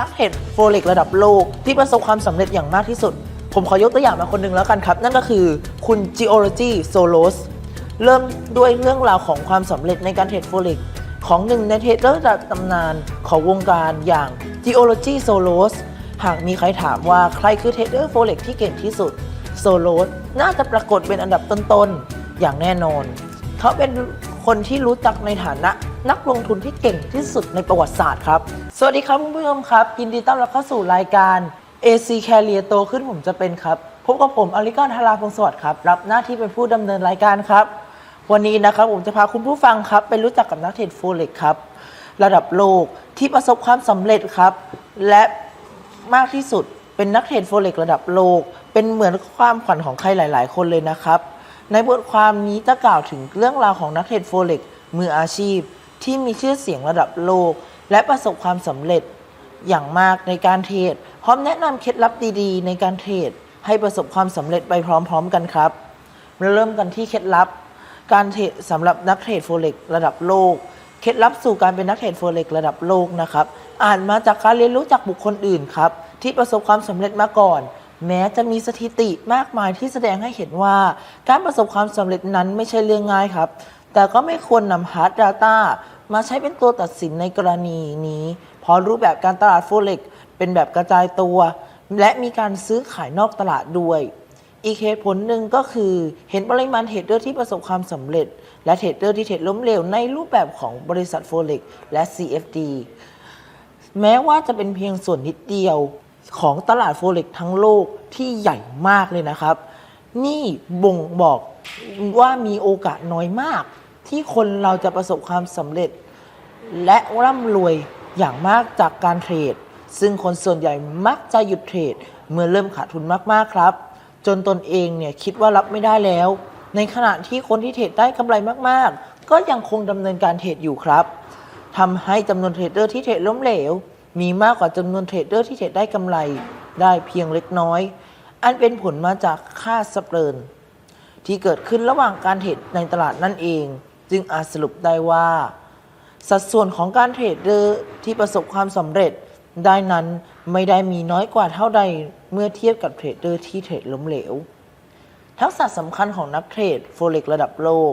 นักเทรดโฟเร็กระดับโลกที่ประสบความสำเร็จอย่างมากที่สุด ผมขอยกตัวอย่างมาคนหนึ่งแล้วกันครับ นั่นก็คือคุณ Geology Solos เริ่มด้วยเรื่องราวของความสำเร็จในการเทรดโฟเร็กของหนึ่งในเทรดเดอร์ระดับตำนานของวงการอย่าง Geology Solos หากมีใครถามว่าใครคือเทรดเดอร์โฟเร็กที่เก่งที่สุด Solos น่าจะปรากฏเป็นอันดับต้นๆ อย่างแน่นอน เขาเป็นคนที่รู้จักในฐานะ นักลงทุนที่เก่งที่สุดในประวัติศาสตร์ครับ สวัสดีครับคุณผู้ชมครับ ยินดีต้อนรับเข้าสู่รายการ AC Carrier โตขึ้นผมจะเป็นครับ พบกับผมอลิกอนธาราพงศ์สวัสดิ์ครับ รับหน้าที่เป็นผู้ดำเนินรายการครับ วันนี้นะครับผมจะพาคุณผู้ฟังครับ ไปรู้จักกับนักเทรดโฟเร็กครับระดับโลกที่ประสบความสำเร็จครับ และมากที่สุดเป็นนักเทรดโฟเร็กระดับโลก เป็นเหมือนความขวัญของใครหลาย ๆ คนเลยนะครับ ในบทความนี้จะกล่าวถึงเรื่องราวของนักเทรดโฟเร็กมืออาชีพ ที่มีชื่อเสียงระดับโลก และประสบความสำเร็จอย่างมากในการเทรดพร้อมแนะนำเคล็ดลับดีๆ ในการเทรดให้ประสบความสำเร็จไปพร้อมๆกันครับเราเริ่มกันที่เคล็ดลับ การเทรดสำหรับนักเทรดโฟเร็กระดับโลกเคล็ดลับสู่การเป็นนักเทรดโฟเร็กระดับโลกนะครับ อ่านมาจากการเรียนรู้จากบุคคลอื่นครับ ที่ประสบความสำเร็จมาก่อน แม้จะมีสถิติมากมายที่แสดงให้เห็นว่า การประสบความสำเร็จนั้นไม่ใช่เรื่องง่ายครับ แต่ก็ไม่ควรนำ hard data มาใช้เป็นตัวตัดสินในกรณีนี้ เพราะรูปแบบการตลาดโฟเร็กเป็นแบบกระจายตัว และมีการซื้อขายนอกตลาดด้วย อีกเหตุผลหนึ่งก็คือเห็นปริมาณเทรดเดอร์ที่ประสบความสำเร็จ และเทรดเดอร์ที่เทรดล้มเหลวในรูปแบบของบริษัทโฟเล็กและ CFD แม้ว่าจะเป็นเพียงส่วนนิดเดียวของตลาดโฟเล็กทั้งโลกที่ใหญ่มากเลยนะครับ นี่บ่งบอกว่ามีโอกาสน้อยมาก ที่คนเราจะประสบความสำเร็จ และร่ำรวยอย่างมากจากการเทรด ซึ่งคนส่วนใหญ่มักจะหยุดเทรด เมื่อเริ่มขาดทุนมากๆครับ จนตนเองเนี่ยคิดว่ารับไม่ได้แล้ว ในขณะที่คนที่เทรดได้กำไรมากๆ ก็ยังคงดำเนินการเทรดอยู่ครับทำให้จำนวนเทรดเดอร์ที่เทรดล้มเหลว มีมากกว่าจำนวนเทรดเดอร์ที่เทรดได้กำไรได้เพียงเล็กน้อย อันเป็นผลมาจากค่าสเปร์นที่เกิดขึ้นระหว่างการเทรดในตลาดนั่นเอง จึงอาจสรุปได้ว่า สัดส่วนของการเทรดเดอร์ที่ประสบความสำเร็จได้นั้นไม่ได้มีน้อยกว่าเท่าใดเมื่อเทียบกับเทรดเดอร์ที่เทรดล้มเหลว ทักษะสำคัญของนักเทรดโฟเร็กระดับโลก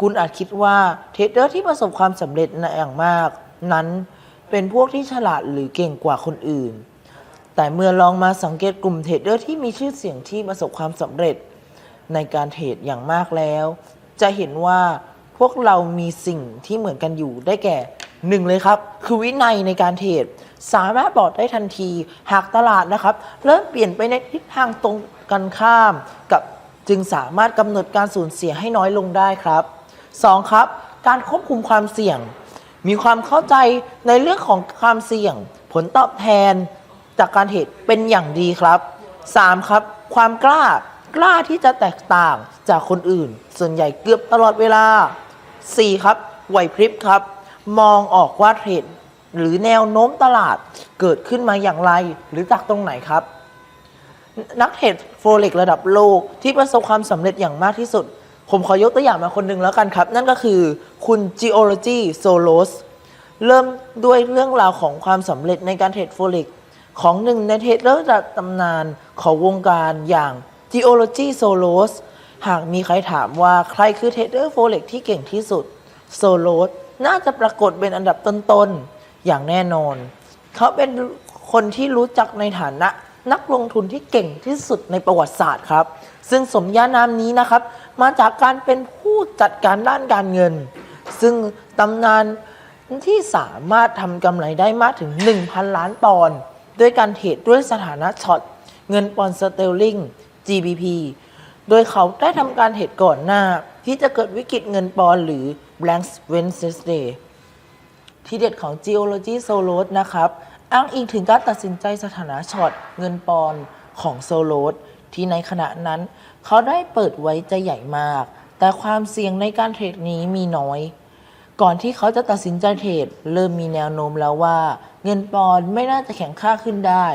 คุณอาจคิดว่าเทรดเดอร์ที่ประสบความสำเร็จในอย่างมาก นั้นเป็นพวกที่ฉลาดหรือเก่งกว่าคนอื่น แต่เมื่อลองมาสังเกตกลุ่มเทรดเดอร์ที่มีชื่อเสียงที่ประสบความสำเร็จ ในการเทรดอย่างมากแล้ว จะเห็นว่า พวกเรามีสิ่งที่เหมือนกันอยู่ได้แก่หนึ่งเลยครับ คือวินัยในการเทรดสามารถบอกได้ทันที หากตลาดนะครับ เริ่มเปลี่ยนไปในทิศทางตรงกันข้าม กับจึงสามารถกำหนดการสูญเสียให้น้อยลงได้ครับ 2. ครับ การควบคุมความเสี่ยง มีความเข้าใจในเรื่องของความเสี่ยง ผลตอบแทนจากการเทรดเป็นอย่างดีครับ 3. ครับ ความกล้ากล้าที่จะแตกต่างจากคนอื่น ส่วนใหญ่เกือบตลอดเวลา 4. ครับไหวพริบครับ มองออกว่าเทรดหรือแนวโน้มตลาดเกิดขึ้นมาอย่างไร หรือจากตรงไหนครับ นักเทรดโฟเร็กระดับโลกที่ประสบความสำเร็จอย่างมากที่สุด ผมขอยกตัวอย่างมาคนหนึ่งแล้วกันครับ นั่นก็คือคุณ Geology Solos เริ่มด้วยเรื่องราวของความสำเร็จในการเทรดโฟเร็กของหนึ่งในเทรดเดอร์ระดับตำนานของวงการอย่าง Geology Solos หากมีใครถามว่าใครคือเทรดเดอร์โฟเร็กที่เก่งที่สุด Solos น่าจะปรากฏเป็นอันดับต้นๆ อย่างแน่นอน เขาเป็นคนที่รู้จักในฐานะนักลงทุนที่เก่งที่สุดในประวัติศาสตร์ครับ ซึ่งสมญานามนี้นะครับ มาจากการเป็นผู้จัดการด้านการเงิน ซึ่งตำนานที่สามารถทำกำไรได้มากถึง 1,000 ล้านปอนด์ด้วยการเทรดด้วยสถานะช็อตเงินปอนด์สเตลลิง GBP โดยเขาได้ทำการเทรดก่อนหน้า ที่จะเกิดวิกฤตเงินปอนหรือ Blank Wednesday ที่เด็ดของ Geology Solos นะครับ อ้างอิงถึงการตัดสินใจสถานะช็อตเงินปอนของ Solos ที่ในขณะนั้น เขาได้เปิดไว้จะใหญ่มาก แต่ความเสี่ยงในการเทรดนี้มีน้อย ก่อนที่เขาจะตัดสินใจเทรดเริ่มมีแนวโน้มแล้วว่า เงินปอนไม่น่าจะแข็งค่าขึ้นได้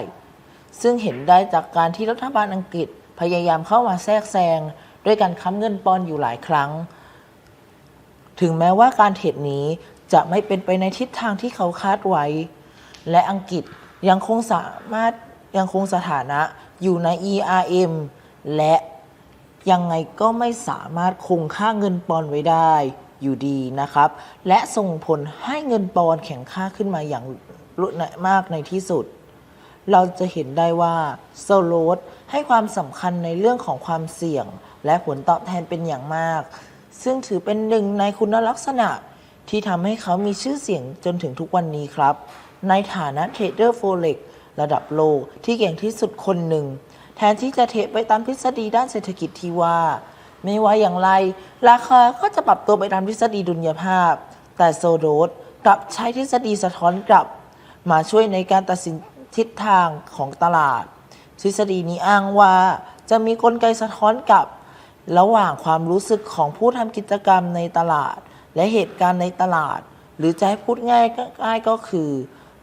ซึ่งเห็นได้จากการที่รัฐบาลอังกฤษ พยายามเข้ามาแทรกแซงด้วยการค้ำเงินปอนอยู่หลายครั้ง ถึงแม้ว่าการเทรดนี้จะไม่เป็นไปในทิศทางที่เขาคาดไว้ และอังกฤษยังคงสามารถยังคงสถานะอยู่ใน ERM และยังไงก็ไม่สามารถคงค่าเงินปอนไว้ได้อยู่ดีนะครับ และส่งผลให้เงินปอนแข็งค่าขึ้นมาอย่างรวดเร็วมากในที่สุด เราจะเห็นได้ว่าโซโลสให้ความสำคัญในเรื่องของความเสี่ยง และผลตอบแทนเป็นอย่างมาก ซึ่งถือเป็นหนึ่งในคุณลักษณะที่ทำให้เขามีชื่อเสียงจนถึงทุกวันนี้ครับ ในฐานะเทรดเดอร์โฟเล็กระดับโลกที่เก่งที่สุดคนหนึ่ง แทนที่จะเทรดไปตามทฤษฎีด้านเศรษฐกิจที่ว่า ไม่ว่าอย่างไร ราคาก็จะปรับตัวไปตามทฤษฎีดุลยภาพ แต่โซโดสกลับใช้ทฤษฎีสะท้อนกลับ มาช่วยในการตัดสิน ทิศทางของตลาด ทฤษฎีนี้อ้างว่าจะมีกลไกสะท้อนกับระหว่างความรู้สึกของผู้ทำกิจกรรมในตลาด และเหตุการณ์ในตลาด หรือจะให้พูดง่ายง่ายก็คือ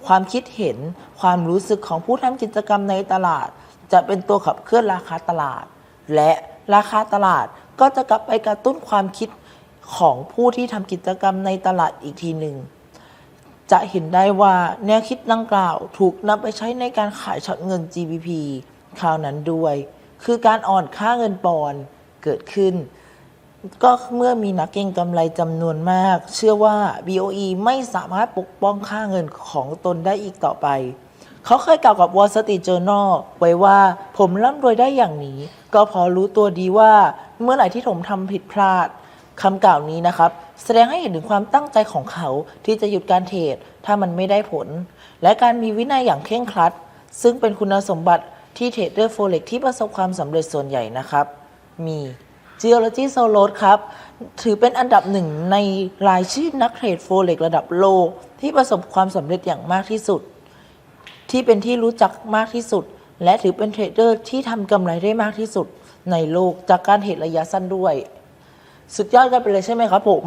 ความคิดเห็นความรู้สึกของผู้ทำกิจกรรมในตลาด จะเป็นตัวขับเคลื่อนราคาตลาด และราคาตลาดก็จะกลับไปกระตุ้นความคิดของผู้ที่ทำกิจกรรมในตลาดอีกทีหนึ่ง จะเห็นได้ว่าแนวคิดดังกล่าวถูกนำไปใช้ในการขายช็อตเงิน GBP คราวนั้นด้วย คือการอ่อนค่าเงินปอนเกิดขึ้น ก็เมื่อมีนักเก็งกำไรจำนวนมาก เชื่อว่า BOE ไม่สามารถปกป้องค่าเงินของตนได้อีกต่อไป เขาเคยกล่าวกับ Wall Street Journal ไว้ว่าผมร่ำรวยได้อย่างนี้ ก็เพอรู้ตัวดีว่าเมื่อไหร่ที่ผมทำผิดพลาดคำกล่าวนี้นะครับ แสดงให้เห็นถึงความตั้งใจของเขาที่จะหยุดการเทรดถ้ามันไม่ได้ผล และการมีวินัยอย่างเคร่งครัด ซึ่งเป็นคุณสมบัติที่เทรดเดอร์โฟเล็กที่ประสบความสำเร็จส่วนใหญ่นะครับ มี Geology s o l o s ครับ ถือเป็นอันดับหนึ่งในรายชื่อนักเทรดโฟเล็กระดับโลก ที่ประสบความสำเร็จอย่างมากที่สุด ที่เป็นที่รู้จักมากที่สุด และถือเป็นเทรดเดอร์ที่ทำกำไรได้มากที่สุด ในโลกจากการเทรดระยะสั้นด้วย สุดยอดกันไปเลยใช่ไหมครับผม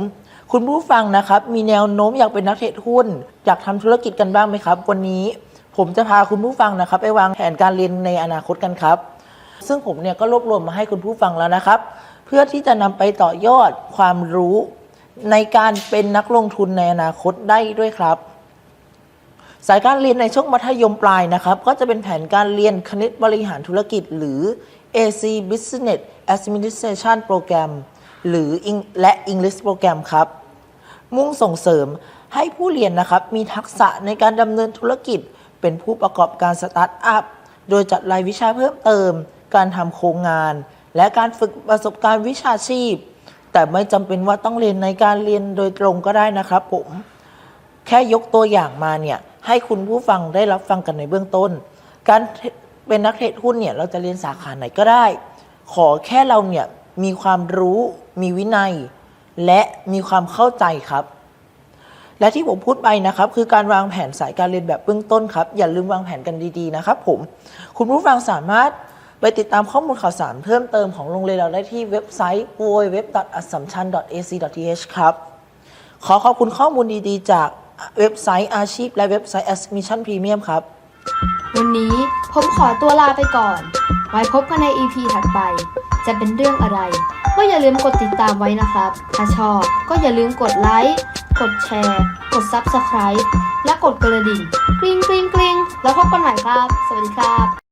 คุณผู้ฟังนะครับ มีแนวโน้มอยากเป็นนักเทรดหุ้น อยากทำธุรกิจกันบ้างไหมครับ วันนี้ผมจะพาคุณผู้ฟังนะครับ ไปวางแผนการเรียนในอนาคตกันครับ ซึ่งผมเนี่ยก็รวบรวมมาให้คุณผู้ฟังแล้วนะครับ เพื่อที่จะนำไปต่อยอดความรู้ ในการเป็นนักลงทุนในอนาคตได้ด้วยครับ สายการเรียนในช่วงมัธยมปลายนะครับ ก็จะเป็นแผนการเรียนคณิตบริหารธุรกิจ หรือ AC Business Administration Program หรือและ English Program ครับ มุ่งส่งเสริมให้ผู้เรียนนะครับมีทักษะในการดำเนินธุรกิจ เป็นผู้ประกอบการสตาร์ทอัพ โดยจัดรายวิชาเพิ่มเติม การทำโครงงาน และการฝึกประสบการณ์วิชาชีพ แต่ไม่จำเป็นว่าต้องเรียนในการเรียนโดยตรงก็ได้นะครับผม แค่ยกตัวอย่างมาเนี่ยให้คุณผู้ฟังได้รับฟังกันในเบื้องต้น การเป็นนักเทรดหุ้นเนี่ยเราจะเรียนสาขาไหนก็ได้ ขอแค่เราเนี่ยมีความรู้มีวินัย และมีความเข้าใจครับ และที่ผมพูดไปนะครับ คือการวางแผนสายการเรียนแบบเบื้องต้นครับ อย่าลืมวางแผนกันดีๆนะครับ ผม คุณผู้ฟังสามารถไปติดตามข้อมูลข่าวสารเพิ่มเติมของโรงเรียนเราได้ที่เว็บไซต์ www.assumption.ac.th ครับ ขอขอบคุณข้อมูลดีๆ จากเว็บไซต์อาชีพ และเว็บไซต์ Admission Premium ครับ วันนี้ผมขอตัวลาไปก่อน ไว้พบกันใน EP ถัดไป จะเป็นเรื่องอะไร ก็อย่าลืมกดติดตามไว้นะครับ ถ้าชอบก็อย่าลืมกดไลค์ กดแชร์ กด Subscribe และกดกระดิ่งกริ๊งกริ๊งกริ๊งแล้วพบกันใหม่ครับ สวัสดีครับ